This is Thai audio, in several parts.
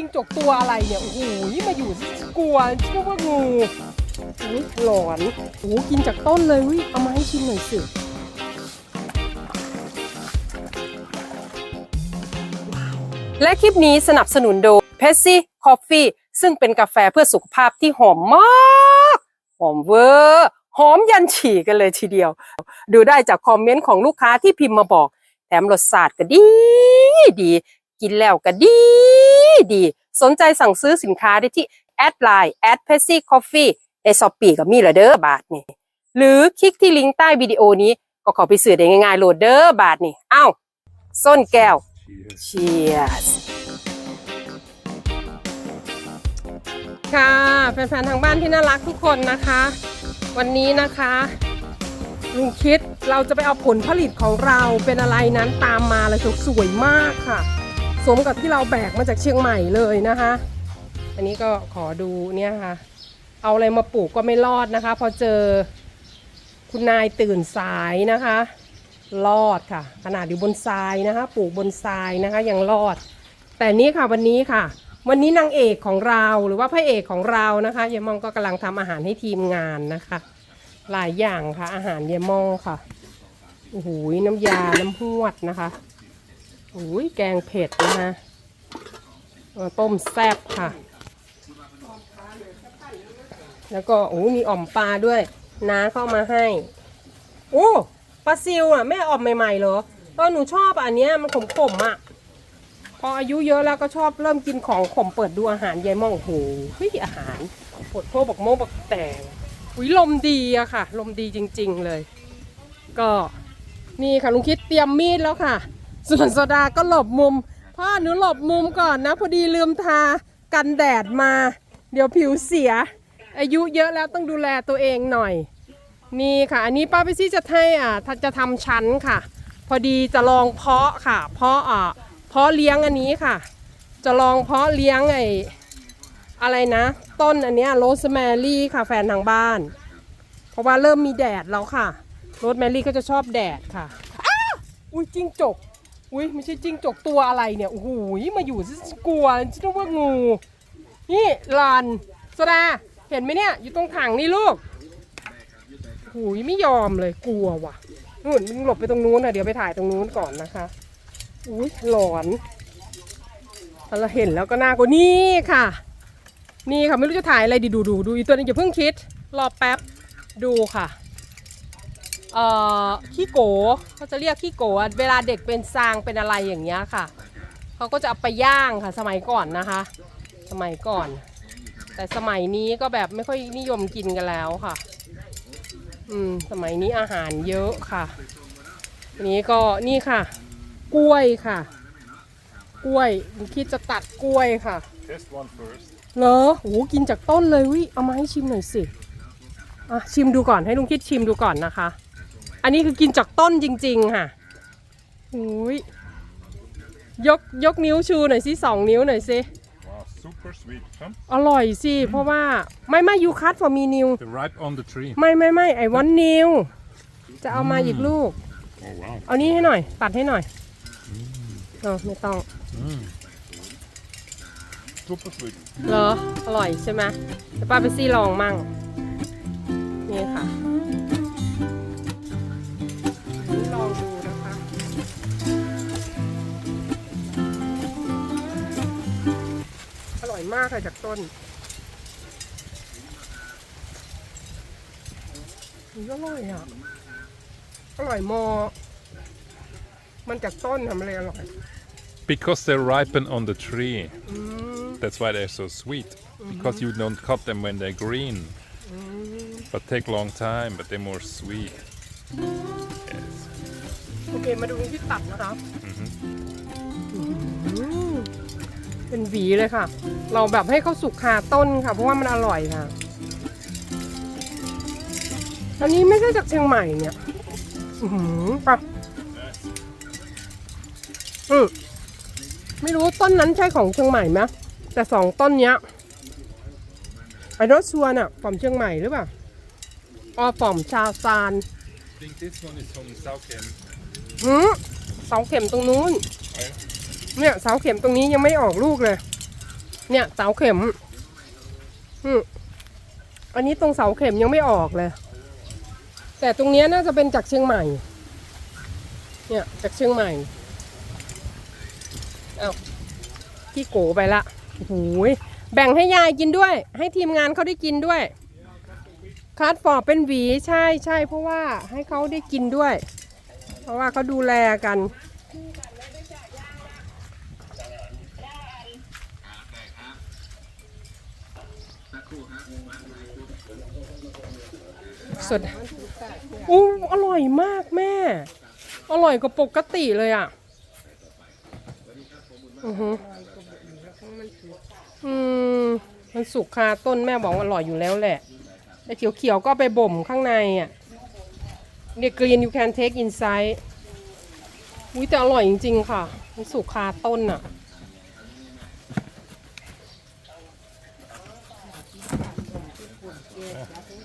จิงจกตัวอะไรเนี่ย โอ้โหมาอยู่กลัวเชื่อว่างูอุ๊ยหลอนโอ้โหกินจากต้นเลยวิเอามาให้ชิมหน่อยสิและคลิปนี้สนับสนุนโดย p e p s i Coffee ซึ่งเป็นกาแฟเพื่อสุขภาพที่หอมมาก หอมเวอร์หอมยันฉี่กันเลยทีเดียว ดูได้จากคอมเมนต์ของลูกค้าที่พิมพ์มาบอก แถมรสชาติก็ดี ดี กินแล้วก็ดี ดี สนใจสั่งซื้อสินค้าได้ที่แอดไลน์แอดเพ s ซี่คอฟฟี่ในช้อปปี้ก็มีละเด้อบาทนี่หรือคลิกที่ลิงก์ใต้วิดีโอนี้ก็ขอไปซื้อได้ง่ายๆโหลดเด้อบาทนี่เอ้าส้นแก้ว Cheers ค่ะแฟนๆทางบ้านที่น่ารักทุกคนนะคะ วันนี้นะคะลุงคิดเราจะไปเอาผลผลิตของเราเป็นอะไรนั้นตามมาเลยสวยมากค่ะ สมกับที่เราแบกมาจากเชียงใหม่เลยนะคะ อันนี้ก็ขอดูเนี่ยค่ะ เอาอะไรมาปลูกก็ไม่รอดนะคะ พอเจอคุณนายตื่นสายนะคะ รอดค่ะ ขนาดอยู่บนทรายนะคะ ปลูกบนทรายนะคะยังรอด แต่นี้ค่ะวันนี้ค่ะ วันนี้นางเอกของเราหรือว่าพระเอกของเรานะคะยายมองก็กำลังทำอาหารให้ทีมงานนะคะ หลายอย่างค่ะ อาหารยายมองค่ะโอ้โหน้ำยาน้ำหวดนะคะ อ้ยแกงเผ็ดนะคะต้มแซ่บค่ะ แล้วก็โอ้มีอ่อมปลาด้วยน้าเข้ามาให้ โอ้ปลาซิวอะแม่อ่อมใหม่ๆเหรอเออหนูชอบอันเนี้ยมันขมๆอะ พออายุเยอะแล้วก็ชอบเริ่มกินของขมเปิดดูอาหารยายมองโอ้โหเฮ้ยอาหารปวดโพบอกโมบอกแตงอุ้ยลมดีอะค่ะ ลมดีจริงๆเลย ก็นี่ค่ะลุงคิดเตรียมมีดแล้วค่ะ ส่วนโซดาก็หลบมุม พ่อหนูหลบมุมก่อนนะ พอดีลืมทากันแดดมา เดี๋ยวผิวเสีย อายุเยอะแล้วต้องดูแลตัวเองหน่อย นี่ค่ะ อันนี้ป้าไปซี่จะให้อ่าจะทำชั้นค่ะ พอดีจะลองเพาะค่ะ เพาะอ่าเพาะเลี้ยงอันนี้ค่ะ จะลองเพาะเลี้ยงไอ้อะไรนะ ต้นอันเนี้ยโรสแมรี่ค่ะแฟนทางบ้าน เพราะว่าเริ่มมีแดดแล้วค่ะ โรสแมรี่ก็จะชอบแดดค่ะอ้าอุ้ยจิ้งจก อุ้ยไม่ใช่จิ้งจกตัวอะไรเนี่ยโอ้โหมาอยู่ซะกลัวฉันนึกว่างู นี่ลานสดาเห็นไหมเนี่ย อยู่ตรงถังนี่ลูกหูยไม่ยอมเลยกลัวว่ะนู่นมึงหลบไปตรงนู้นนะเดี๋ยวไปถ่ายตรงนู้นก่อนนะคะอุ้ยหลอนเราเห็นแล้วก็น่ากลัวนี่ค่ะ นี่ค่ะไม่รู้จะถ่ายอะไรดีดูดูดูอีตัวนี้อย่าเพิ่งคิด รอแป๊บดูค่ะ เอ่อขี้โกเขาจะเรียกขี้โกอะเวลาเด็กเป็นซางเป็นอะไรอย่างเงี้ยค่ะเขาก็จะเอาไปย่างค่ะ สมัยก่อนนะคะ สมัยก่อน แต่สมัยนี้ก็แบบไม่ค่อยนิยมกินกันแล้วค่ะ อืมสมัยนี้อาหารเยอะค่ะอันนี้ก็นี่ค่ะ กล้วยค่ะ กล้วยหนูคิดจะตัดกล้วยค่ะ Test one first. เหรอโหกินจากต้นเลยวิเอามาให้ชิมหน่อยสิอะชิมดูก่อนให้ลุงคิดชิมดูก่อนนะคะ อันนี้คือกินจากต้นจริง ๆ ค่ะหูยยกยกนิ้วชูหน่อยสิสองนิ้วหน่อยสิ Wow, super sweet. Huh? อร่อยสิ เพราะว่าไม่ไม่ยูคัตฟอร์มีนิว They're ripe on the tree. ไม่ไม่ไม่ไอวันนิว จะเอามาอีกลูก Oh wow. เอานี้ให้หน่อย ตัดให้หน่อยเออไม่ต้อง Super sweet. เหรอ อร่อยใช่ไหมเดี๋ยวป้าไปซี่ลองมั่ง นี่ค่ะ มากเลยจากต้นอืมอร่อยอะ อร่อยมอ มันจากต้นทำอะไรอร่อย Because they ripen on the tree. อืม That's why they're so sweet. Because you don't cut them when they're green. But take long time, but they're more sweet. Yes. โอเค มาดูที่ตัดนะคะอืม เป็นหวีเลยค่ะ เราแบบให้เขาสุกคาต้นค่ะ เพราะว่ามันอร่อยค่ะอันนี้ไม่ใช่จากเชียงใหม่เนี่ยอือหือปะอืมไม่รู้ต้นนั้นใช่ของเชียงใหม่ไหมแต่สองต้นเนี้ยไอ้รถชัวร์น่ะฝ่อมเชียงใหม่หรือเปล่าอ๋อฝ่อมชาวซาน I think this one is from Sauken. หืมเสาเข็มตรงนู้น เนี่ยเสาเข็มตรงนี้ยังไม่ออกลูกเลย เนี่ยเสาเข็ม อืมอันนี้ตรงเสาเข็มยังไม่ออกเลย แต่ตรงนี้น่าจะเป็นจากเชียงใหม่ เนี่ยจากเชียงใหม่ เอาพี่โกไปละโอ้ยแบ่งให้ยายกินด้วย ให้ทีมงานเขาได้กินด้วยคัดฟอร์เป็นหวีใช่ใช่เพราะว่าให้เขาได้กินด้วย เพราะว่าเขาดูแลกัน สดอู้อร่อยมากแม่ อร่อยกว่าปกติเลยอะอือฮึอืมมันสุกคาต้นแม่บอกว่าอร่อยอยู่แล้วแหละแต่เขียวๆก็เอาไปบ่มข้างในอะเนี่ย green you can take inside อุ้ยแต่อร่อยจริง ๆ ค่ะ มันสุกคาต้นอะ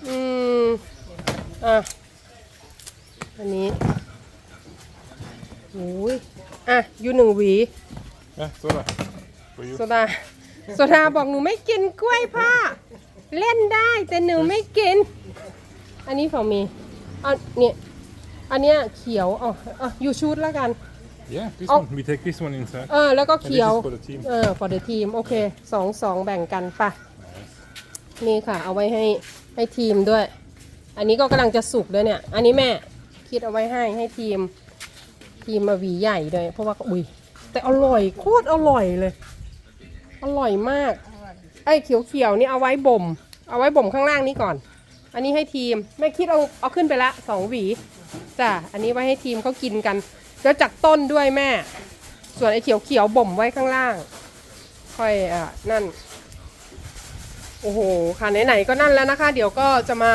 อืม อะอันนี้โอ้ยอะอยู่หนึ่งหวี Yeah, soda. For you. โซดาโซดาบอกหนูไม่กินกล้วยพ่อ เล่นได้แต่หนูไม่กิน อันนี้ของมีเอาเนี่ยอันเนี้ยเขียวอ๋ออะอยู่ชุดแล้วกัน Yeah, this Oh. one. We take this one inside. เออแล้วก็เขียว And this is for the team. เออ for the team โอเคสองสองแบ่งกันปะนี่ค่ะ เอาไว้ให้ให้ทีมด้วย อันนี้ก็กำลังจะสุกด้วยเนี่ย อันนี้แม่คิดเอาไว้ให้ให้ทีม ทีมมาหวีใหญ่ด้วยเพราะว่าอุ้ยแต่อร่อยโคตรอร่อยเลย อร่อยมาก ไอ้เขียวๆนี่เอาไว้บ่ม เอาไว้บ่มข้างล่างนี้ก่อน อันนี้ให้ทีมแม่คิดเอาเอาขึ้นไปละสองหวีจ้ะอันนี้ไว้ให้ทีมเขากินกันแล้วจากต้นด้วยแม่ ส่วนไอ้เขียวเขียวๆบ่มไว้ข้างล่าง ค่อยอะนั่นโอ้โหค่ะไหนๆก็นั่นแล้วนะคะ เดี๋ยวก็จะมา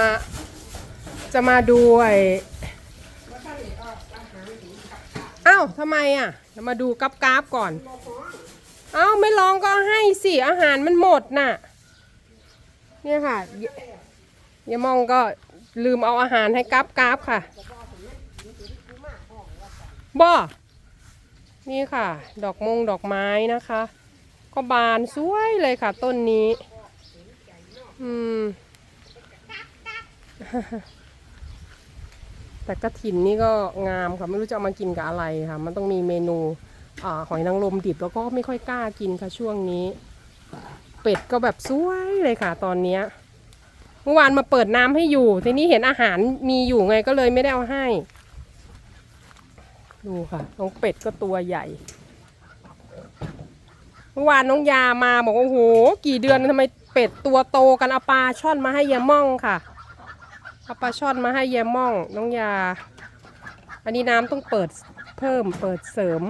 จะมาดูไอ้อ้าวทำไมอะจะมาดูกับกราฟก่อน เอ้าไม่ลองก็ให้สิ อาหารมันหมดน่ะ เนี่ยค่ะยายมองก็ลืมเอาอาหารให้กราฟกราฟค่ะบ่นี่ค่ะ ดอกมงดอกไม้นะคะ ก็บานสวยเลยค่ะ ต้นนี้ อืม แต่กระถินนี่ก็งามค่ะไม่รู้จะเอามากินกับอะไรค่ะ มันต้องมีเมนูอหอยนางรมดิบแล้วก็ไม่ค่อยกล้ากินค่ะช่วงนี้ เป็ดก็แบบสวยเลยค่ะ ตอนเนี้ยเมื่อวานมาเปิดน้ำให้อยู่ ทีนี้เห็นอาหารมีอยู่ไงก็เลยไม่ได้เอาให้ ดูค่ะ น้องเป็ดก็ตัวใหญ่ เมื่อวานน้องยามาบอกว่าโอ้โห กี่เดือนทำไมเป็ดตัวโตกันเอาปลาช่อนมาให้ยาม่องค่ะ เอาปลาช่อนมาให้ยายม่องน้องยา อันนี้น้ำต้องเปิดเพิ่มเปิดเสริม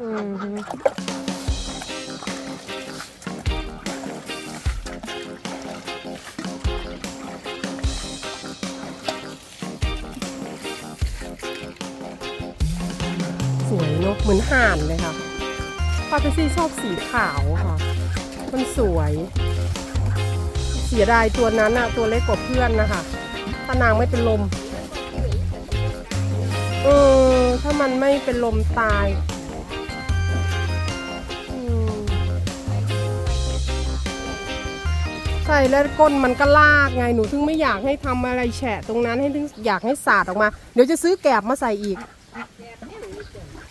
อือฮึสวยเนอะเหมือนห่านเลยค่ะปาเปซี่ชอบสีขาวค่ะ มันสวย เสียดายตัวนั้นอะตัวเล็กกว่าเพื่อนนะคะถ้านางไม่เป็นลมเออถ้ามันไม่เป็นลมตายใช่แล้วก้นมันก็ลากไงหนูถึงไม่อยากให้ทำอะไรแฉะตรงนั้นให้ถึงอยากให้สาดออกมา เดี๋ยวจะซื้อแกบมาใส่อีก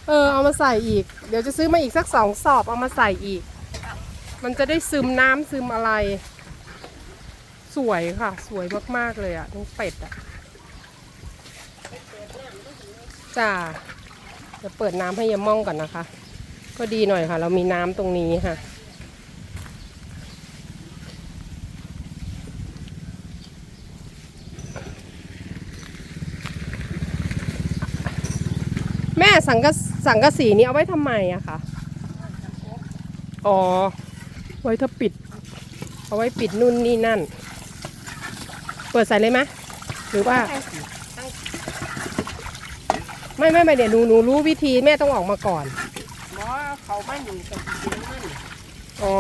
เออเอามาใส่อีก เดี๋ยวจะซื้อมาอีกสักสองสอบเอามาใส่อีก มันจะได้ซึมน้ำซึมอะไร สวยค่ะ สวยมาก ๆ เลยอะ่ะทั้งเป็ดอะ่ะจ้าจะเปิดน้ำให้ยาม่องก่อนนะคะ ก็ดีหน่อยค่ะ เรามีน้ำตรงนี้ค่ะ แม่สังกสังกะสีนี้เอาไว้ทำไมอะคะอ๋อ ไว้ถ้าปิด เอาไว้ปิดนู่นนี่นั่น ปิดใส่เลยไหมหรือว่า ไม่ไม่ไม่เดี๋ยวหนูหนูรู้วิธีแม่ต้องออกมาก่อนหมอเขามาอยู่กับเสียงมันอ๋อ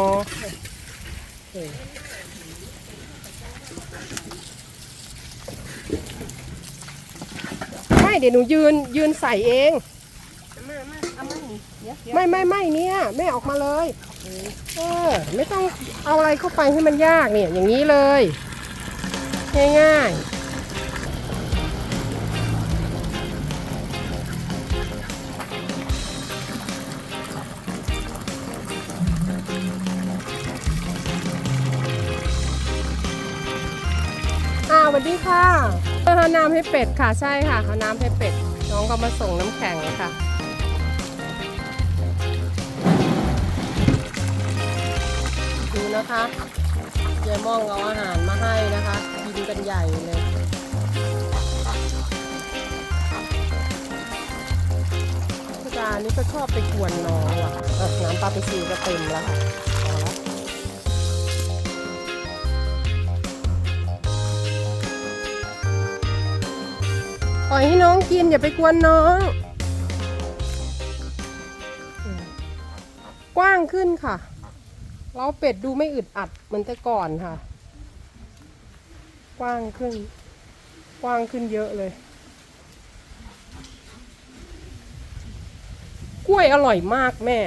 ไม่เดี๋ยวหนูยืนยืนใส่เอง มามาเอามานี่ไม่ไม่ไม่เนี่ยแม่ออกมาเลย เออ ไม่ต้องเอาอะไรเข้าไปให้มันยากเนี่ย อย่างนี้เลย ง่ายๆอ้าวสวัสดีค่ะเอาน้ำให้เป็ดค่ะใช่ค่ะเอาน้ำให้เป็ด น้องก็มาส่งน้ำแข็งค่ะดูนะคะยายม่องเอาอาหารมาให้นะคะ กันใหญ่เลยพี่ดานี่ก็ชอบไปกวนน้องว่ะอะน้ำปลาไปซิวก็เต็มแล้วค่ะพอแล้วปล่อยให้น้องกินอย่าไปกวนน้อง กว้างขึ้นค่ะ เราเป็ดดูไม่อึดอัดเหมือนแต่ก่อนค่ะ กว้างขึ้น กว้างขึ้นเยอะเลย กล้วยอร่อยมากแม่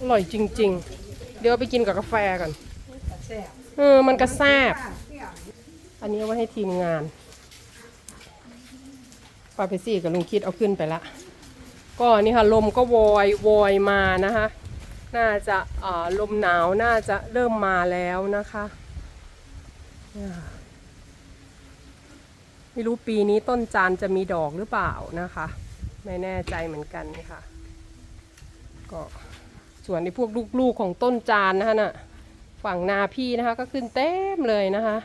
อร่อยจริง ๆ เดี๋ยวไปกินกับกาแฟกันเออมันกระแซบ อันนี้เอาไว้ให้ทีมงานปาเปซี่กับลุงคิดเอาขึ้นไปละ ก็นี่ค่ะลมก็วอยวอยมานะคะ น่าจะอ่าลมหนาวน่าจะเริ่มมาแล้วนะคะ ไม่รู้ปีนี้ต้นจานจะมีดอกหรือเปล่านะคะ ไม่แน่ใจเหมือนกันค่ะ ก็ส่วนในพวกลูกๆของต้นจานนะคะน่ะฝั่งนาพี่นะคะก็ขึ้นเต็มเลยนะคะ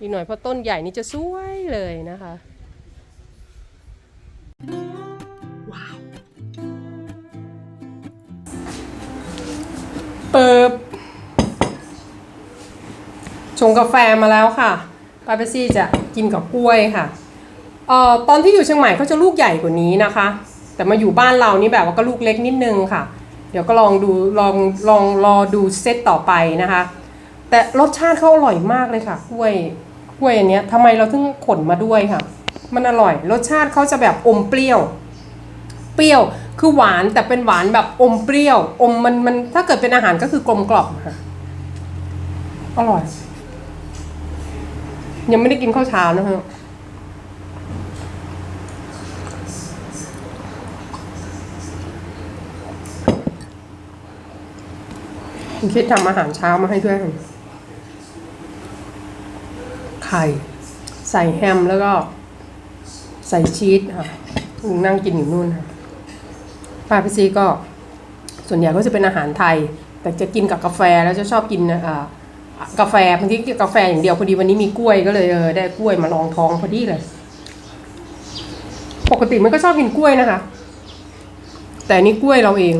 อีกหน่อยเพราะต้นใหญ่นี่จะสวยเลยนะคะเปิบชงกาแฟมาแล้วค่ะปาเปซี่จะ กินกับกล้วยค่ะเอ่อตอนที่อยู่เชียงใหม่เขาจะลูกใหญ่กว่านี้นะคะ แต่มาอยู่บ้านเรานี่แบบว่าก็ลูกเล็กนิดนึงค่ะ เดี๋ยวก็ลองดูลองลองรอดูเซตต่อไปนะคะ แต่รสชาติเขาอร่อยมากเลยค่ะกล้วยกล้วยอันเนี้ยทำไมเราถึงขนมาด้วยค่ะ มันอร่อย รสชาติเขาจะแบบอมเปรี้ยว เปรี้ยวคือหวานแต่เป็นหวานแบบอมเปรี้ยว อมมันมันถ้าเกิดเป็นอาหารก็คือกลมกล่อมค่ะ อร่อย ยังไม่ได้กินข้าวเช้านะฮะคิดทำอาหารเช้ามาให้ด้วยค่ะไข่ ใส่แฮมแล้วก็ ใส่ชีสค่ะนั่งกินอยู่นู่นค่ะป้าพี่ซีก็ ส่วนใหญ่ก็จะเป็นอาหารไทย แต่จะกินกับกาแฟแล้วจะชอบกินอ่า กาแฟบางทีกาแฟอย่างเดียวพอดีวันนี้มีกล้วยก็เลยเออได้กล้วยมาลองท้องพอดีเลย ปกติมันก็ชอบกินกล้วยนะคะ แต่นี่กล้วยเราเอง